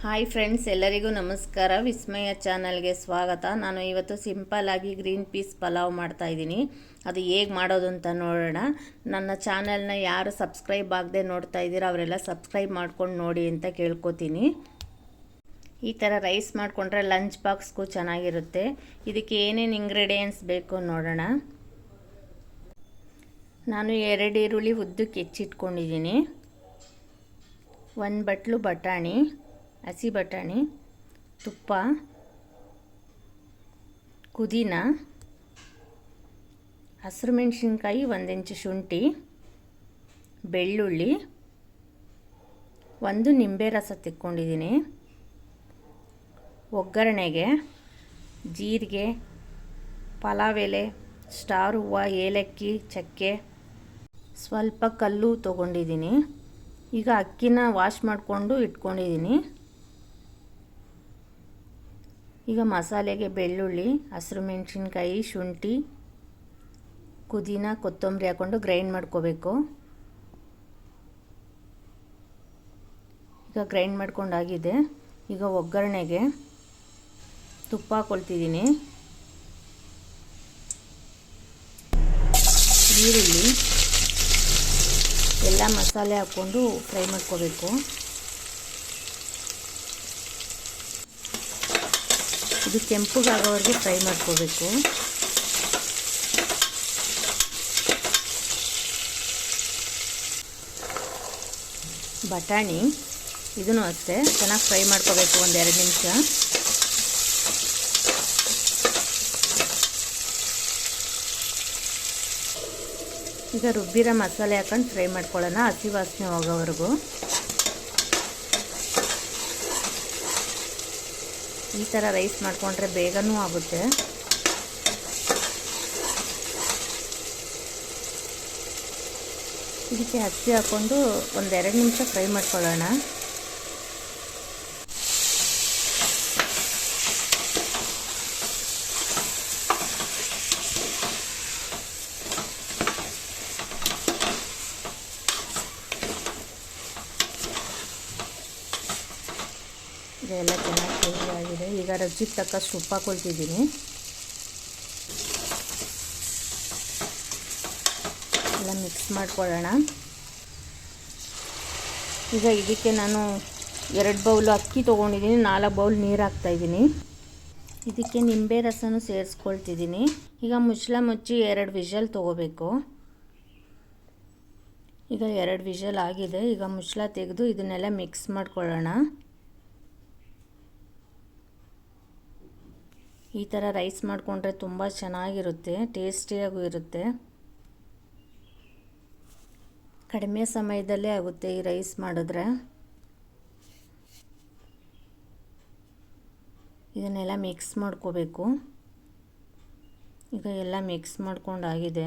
Hi friends, ಎಲ್ಲರಿಗೂ ನಮಸ್ಕಾರ. ವಿಸ್ಮಯ ಚಾನಲ್ಗೆ ಸ್ವಾಗತ. ನಾನು ಇವತ್ತು ಸಿಂಪಲ್ ಆಗಿ ಗ್ರೀನ್ ಪೀಸ್ ಪಲಾವ್ ಮಾಡ್ತಾ ಇದ್ದೀನಿ. ಅದು ಹೇಗೆ ಮಾಡೋದು ಅಂತ ನೋಡೋಣ. ನನ್ನ ಚಾನಲ್ನ ಯಾರು ಸಬ್ಸ್ಕ್ರೈಬ್ ಆಗದೆ ನೋಡ್ತಾ ಇದ್ದೀರೋ, ಅವರೆಲ್ಲ ಸಬ್ಸ್ಕ್ರೈಬ್ ಮಾಡ್ಕೊಂಡು ನೋಡಿ ಅಂತ ಕೇಳ್ಕೊತೀನಿ. ಈ ಥರ ರೈಸ್ ಮಾಡಿಕೊಂಡ್ರೆ ಲಂಚ್ ಬಾಕ್ಸ್ಗೂ ಚೆನ್ನಾಗಿರುತ್ತೆ. ಇದಕ್ಕೆ ಏನೇನು ಇಂಗ್ರೀಡಿಯೆಂಟ್ಸ್ ಬೇಕು ನೋಡೋಣ. ನಾನು ಎರಡು ಈರುಳ್ಳಿ ಉದ್ದಕ್ಕೆ ಹೆಚ್ಚಿಟ್ಕೊಂಡಿದ್ದೀನಿ. ಒಂದು ಬಟ್ಲು ಬಟಾಣಿ. ಹಸಿ ಬಟಾಣಿ, ತುಪ್ಪ ಕುದಿನ ಹಸಿರು ಮೆಣಸಿನ್ಕಾಯಿ ಒಂದು ಇಂಚು ಶುಂಠಿ, ಬೆಳ್ಳುಳ್ಳಿ, ಒಂದು ನಿಂಬೆ ರಸ ತಿಕ್ಕೊಂಡಿದ್ದೀನಿ. ಒಗ್ಗರಣೆಗೆ ಜೀರಿಗೆ ಪಲಾವ್ ಎಲೆ ಸ್ಟಾರ್ ಹೂವು, ಏಲಕ್ಕಿ, ಚಕ್ಕೆ, ಸ್ವಲ್ಪ ಕಲ್ಲು ತೊಗೊಂಡಿದ್ದೀನಿ. ಈಗ ಅಕ್ಕಿನ ವಾಶ್ ಮಾಡಿಕೊಂಡು ಇಟ್ಕೊಂಡಿದ್ದೀನಿ. ಈಗ ಮಸಾಲೆಗೆ ಬೆಳ್ಳುಳ್ಳಿ, ಹಸಿರು ಮೆಣಸಿನ್ಕಾಯಿ, ಶುಂಠಿ, ಪುದೀನ, ಕೊತ್ತಂಬರಿ ಹಾಕ್ಕೊಂಡು ಗ್ರೈಂಡ್ ಮಾಡ್ಕೋಬೇಕು. ಈಗ ಗ್ರೈಂಡ್ ಮಾಡ್ಕೊಂಡಾಗಿದೆ. ಈಗ ಒಗ್ಗರಣೆಗೆ ತುಪ್ಪ ಹಾಕೊಳ್ತಿದ್ದೀನಿ. ಈರುಳ್ಳಿ, ಎಲ್ಲ ಮಸಾಲೆ ಹಾಕ್ಕೊಂಡು ಫ್ರೈ ಮಾಡ್ಕೋಬೇಕು. ಇದು ಕೆಂಪುಗಾಗೋವರೆಗೆ ಫ್ರೈ ಮಾಡ್ಕೋಬೇಕು. ಬಟಾಣಿ, ಇದನ್ನು ಅಷ್ಟೇ, ಚೆನ್ನಾಗಿ ಫ್ರೈ ಮಾಡ್ಕೋಬೇಕು ಒಂದೆರಡು ನಿಮಿಷ. ಈಗ ರುಬ್ಬಿರೋ ಮಸಾಲೆ ಹಾಕೊಂಡು ಫ್ರೈ ಮಾಡ್ಕೊಳ್ಳೋಣ, ಹಸಿ ವಾಸನೆ ಹೋಗೋವರೆಗೂ. ಈ ಥರ ರೈಸ್ ಮಾಡಿಕೊಂಡ್ರೆ ಬೇಗನೂ ಆಗುತ್ತೆ. ಇದಕ್ಕೆ ಹಚ್ಚಿ ಹಾಕ್ಕೊಂಡು ಒಂದೆರಡು ನಿಮಿಷ ಫ್ರೈ ಮಾಡ್ಕೊಳ್ಳೋಣ. ಇದೆಲ್ಲ ಚೆನ್ನಾಗಿ ಫ್ರೈ ಆಗಿದೆ. ಈಗ ರುಚಿಗೆ ತಕ್ಕಷ್ಟು ಉಪ್ಪು ಹಾಕೊಳ್ತಿದ್ದೀನಿ. ಎಲ್ಲ ಮಿಕ್ಸ್ ಮಾಡ್ಕೊಳ್ಳೋಣ. ಈಗ ಇದಕ್ಕೆ ನಾನು ಎರಡು ಬೌಲ್ ಅಕ್ಕಿ ತೊಗೊಂಡಿದ್ದೀನಿ. ನಾಲ್ಕು ಬೌಲ್ ನೀರು ಹಾಕ್ತಾಯಿದ್ದೀನಿ ಇದಕ್ಕೆ ನಿಂಬೆ ರಸನೂ ಸೇರಿಸ್ಕೊಳ್ತಿದ್ದೀನಿ. ಈಗ ಮುಚ್ಚಲ ಮುಚ್ಚಿ ಎರಡು ವಿಷಲ್ ತೊಗೋಬೇಕು. ಈಗ ಎರಡು ವಿಷಲ್ ಆಗಿದೆ. ಈಗ ಮುಚ್ಚಲ ತೆಗೆದು ಇದನ್ನೆಲ್ಲ ಮಿಕ್ಸ್ ಮಾಡ್ಕೊಳ್ಳೋಣ. ಈ ಥರ ರೈಸ್ ಮಾಡಿಕೊಂಡ್ರೆ ತುಂಬ ಚೆನ್ನಾಗಿರುತ್ತೆ ಟೇಸ್ಟಿಯಾಗೂ ಇರುತ್ತೆ. ಕಡಿಮೆ ಸಮಯದಲ್ಲೇ ಆಗುತ್ತೆ ಈ ರೈಸ್ ಮಾಡಿದ್ರೆ. ಇದನ್ನೆಲ್ಲ ಮಿಕ್ಸ್ ಮಾಡ್ಕೋಬೇಕು. ಈಗ ಎಲ್ಲ ಮಿಕ್ಸ್ ಮಾಡ್ಕೊಂಡಾಗಿದೆ.